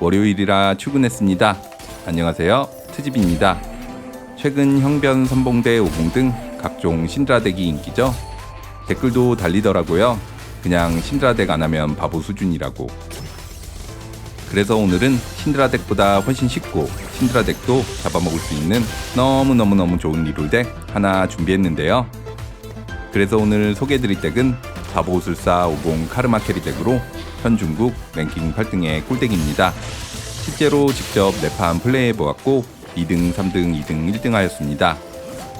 월요일이라 출근했습니다. 안녕하세요. 트집입니다. 최근 형변 선봉대 오공 등 각종 신드라덱이 인기죠. 댓글도 달리더라고요. 그냥 신드라덱 안 하면 바보 수준이라고. 그래서 오늘은 신드라덱보다 훨씬 쉽고 신드라덱도 잡아먹을 수 있는 너무너무너무 좋은 리롤덱 하나 준비했는데요. 그래서 오늘 소개해드릴 덱은 바보술사 50 카르마 캐리 덱으로 현 중국 랭킹 8등의 꿀덱입니다. 실제로 직접 네판 플레이해 보았고 2등, 3등, 2등, 1등 하였습니다.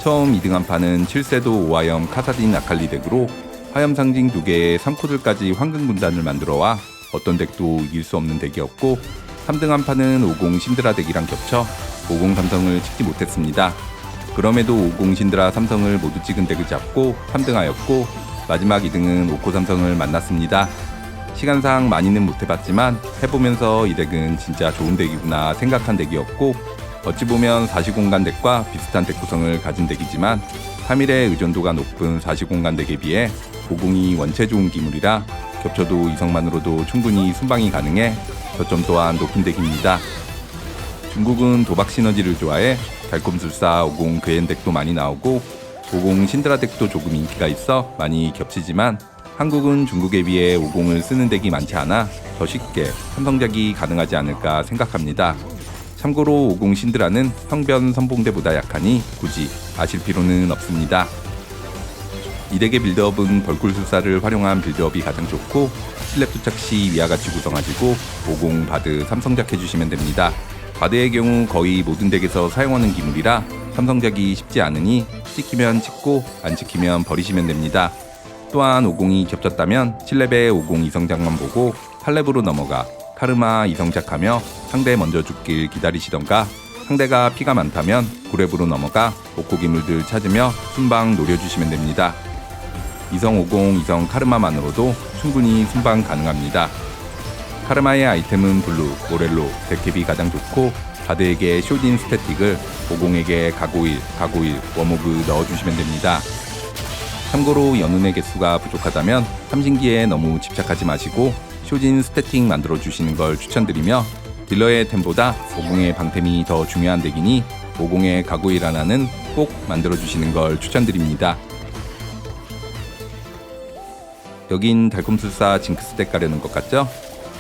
처음 2등 한 판은 7세도 오하염 카사딘 아칼리 덱으로 화염 상징 2개의 3코들까지 황금 군단을 만들어와 어떤 덱도 이길 수 없는 덱이었고 3등 한 판은 50 신드라 덱이랑 겹쳐 50 삼성을 찍지 못했습니다. 그럼에도 50 신드라 삼성을 모두 찍은 덱을 잡고 3등하였고 마지막 2등은 오코 삼성을 만났습니다. 시간상 많이는 못해봤지만 해보면서 이 덱은 진짜 좋은 덱이구나 생각한 덱이었고 어찌 보면 40공간 덱과 비슷한 덱 구성을 가진 덱이지만 3일의 의존도가 높은 40공간 덱에 비해 50이 원체 좋은 기물이라 겹쳐도 이성만으로도 충분히 순방이 가능해 저점 또한 높은 덱입니다. 중국은 도박 시너지를 좋아해 달콤술사 50 괴엔 덱도 많이 나오고 50 신드라 덱도 조금 인기가 있어 많이 겹치지만 한국은 중국에 비해 50을 쓰는 덱이 많지 않아 더 쉽게 삼성작이 가능하지 않을까 생각합니다. 참고로 50 신드라는 형변 선봉대보다 약하니 굳이 아실 필요는 없습니다. 이 덱의 빌드업은 벌꿀 술사를 활용한 빌드업이 가장 좋고 실랩 도착 시 위와 같이 구성하시고 50 바드 삼성작 해주시면 됩니다. 바드의 경우 거의 모든 덱에서 사용하는 기물이라 삼성작이 쉽지 않으니 찍히면 찍고 안 찍히면 버리시면 됩니다. 또한 50이 겹쳤다면 7렙의 50 이성작만 보고 8렙으로 넘어가 카르마 이성작하며 상대 먼저 죽길 기다리시던가 상대가 피가 많다면 9렙으로 넘어가 오코 기물들 찾으며 순방 노려주시면 됩니다. 이성 50, 이성 카르마만으로도 충분히 순방 가능합니다. 카르마의 아이템은 블루, 모렐로, 데캡이 가장 좋고 바드에게 쇼딘 스태틱을 50에게 가고일, 가고일, 워모브 넣어주시면 됩니다. 참고로 연운의 개수가 부족하다면 삼신기에 너무 집착하지 마시고 쇼진 스태틱 만들어 주시는 걸 추천드리며 딜러의 템보다 50의 방템이 더 중요한 덱이니 50의 가고일 하나는 꼭 만들어 주시는 걸 추천드립니다. 여긴 달콤술사 징크스 덱 가려는 것 같죠?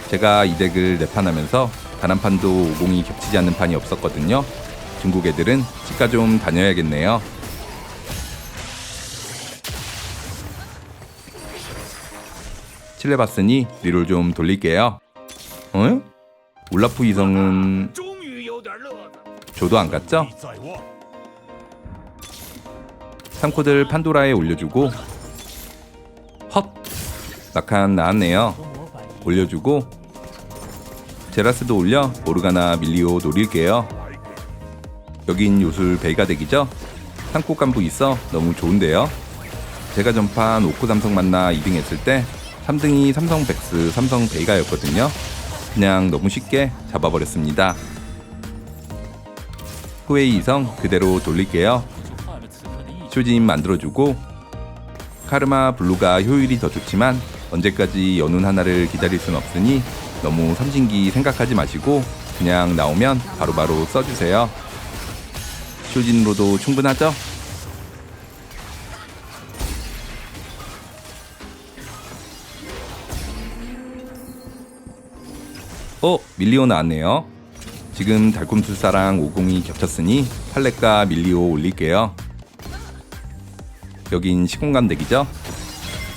제가 이 덱을 내판하면서 단 한 판도 50이 겹치지 않는 판이 없었거든요. 중국 애들은 치과 좀 다녀야겠네요. 칠레봤으니 뒤를 좀 돌릴게요. 어? 올라프 이성은 저도 안 갔죠? 3코드를 판도라에 올려주고 헛! 낙한 나왔네요. 올려주고 제라스도 올려 모르가나 밀리오 노릴게요. 여긴 요술 베이가 덱이죠? 3코 간부 있어 너무 좋은데요. 제가 전판 오코 삼성 만나 2등 했을 때 3등이 삼성 백스 삼성 베이가였거든요. 그냥 너무 쉽게 잡아버렸습니다. 후웨이 이성 그대로 돌릴게요. 쇼진 만들어주고 카르마 블루가 효율이 더 좋지만 언제까지 연운 하나를 기다릴 순 없으니 너무 삼신기 생각하지 마시고 그냥 나오면 바로바로 써주세요. 쇼진으로도 충분하죠? 밀리오 나왔네요. 지금 달콤술사랑 50이 겹쳤으니 팔레과 밀리오 올릴게요. 여긴 시공간 덱이죠?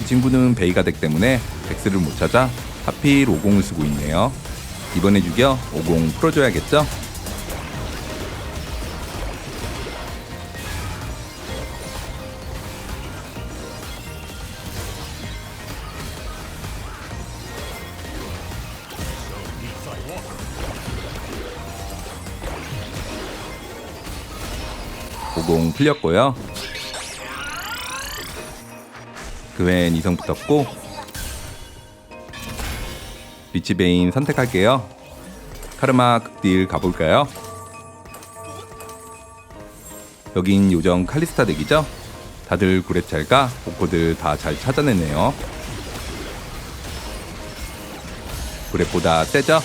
이 친구는 베이가 덱 때문에 덱스를 못 찾아 하필 50을 쓰고 있네요. 이번에 죽여 50 풀어줘야겠죠? 오공 풀렸고요. 그 외엔 이성 붙었고 리치 베인 선택할게요. 카르마 극딜 가볼까요? 여긴 요정 칼리스타 덱이죠? 다들 구렛잘과 오코들 다 잘 찾아내네요. 구렛보다 세죠?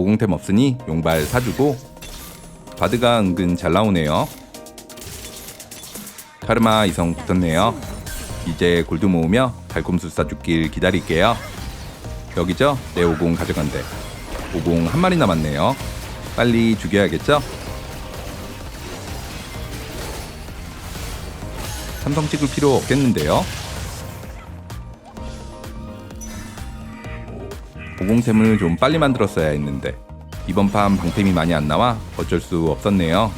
오공템 없으니 용발 사주고 바드가 은근 잘 나오네요. 카르마 이성 붙었네요. 이제 골드 모으며 달콤술사 죽길 기다릴게요. 여기죠? 내 오공 가져간대. 오공 한 마리 남았네요. 빨리 죽여야겠죠? 삼성 찍을 필요 없겠는데요? 오공템을 좀 빨리 만들었어야 했는데 이번 판 방템이 많이 안 나와 어쩔 수 없었네요.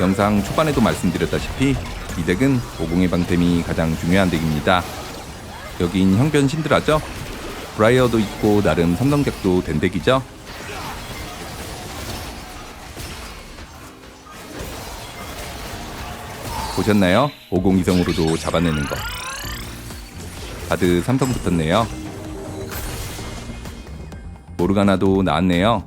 영상 초반에도 말씀드렸다시피 이 덱은 오공의 방템이 가장 중요한 덱입니다. 여긴 형변 신드라죠? 브라이어도 있고 나름 삼성덱도 된 덱이죠? 보셨나요? 50이성으로도 잡아내는 거. 바드 삼성 붙었네요. 모르가나도 나왔네요.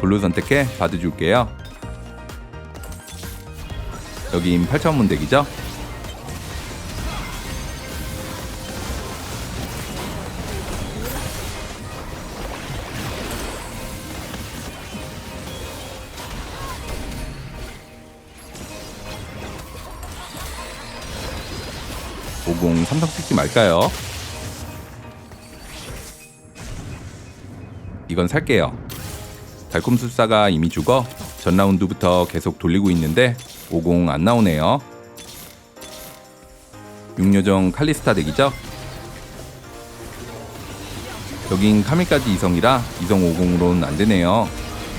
블루 선택해 바드 줄게요. 여긴 8,000문 덱이죠? 오공 삼성 찍지 말까요? 이건 살게요. 달콤술사가 이미 죽어 전 라운드부터 계속 돌리고 있는데 50 안 나오네요. 육요정 칼리스타 덱이죠? 여긴 카밀까지 이성이라 이성 50으로는 안 되네요.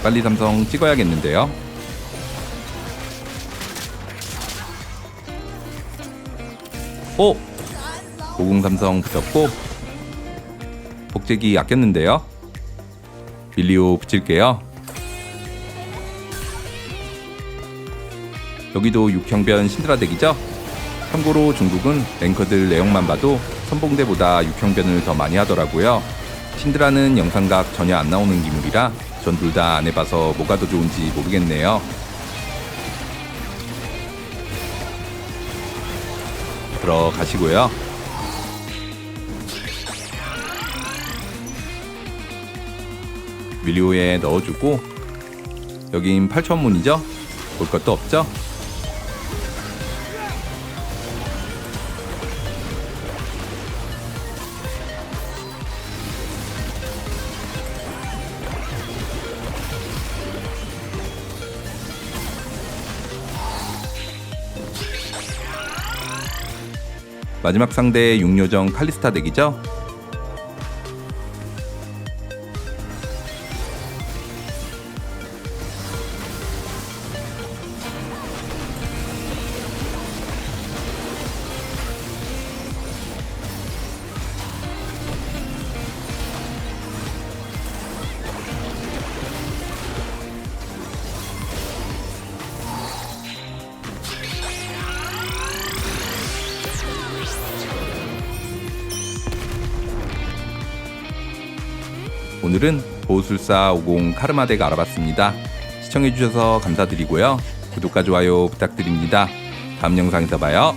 빨리 삼성 찍어야겠는데요. 오! 50 삼성 붙었고 복제기 아꼈는데요. 빌리오 붙일게요. 여기도 6형변 신드라 덱이죠? 참고로 중국은 랭커들 내용만 봐도 선봉대보다 6형변을 더 많이 하더라고요. 신드라는 영상각 전혀 안 나오는 기물이라 전 둘 다 안 해봐서 뭐가 더 좋은지 모르겠네요. 들어가시고요. 밀리오에 넣어주고 여긴 8천문이죠? 볼 것도 없죠? 마지막 상대 육요정 칼리스타 덱이죠? 오늘은 보호술사 50 카르마덱 알아봤습니다. 시청해주셔서 감사드리고요. 구독과 좋아요 부탁드립니다. 다음 영상에서 봐요.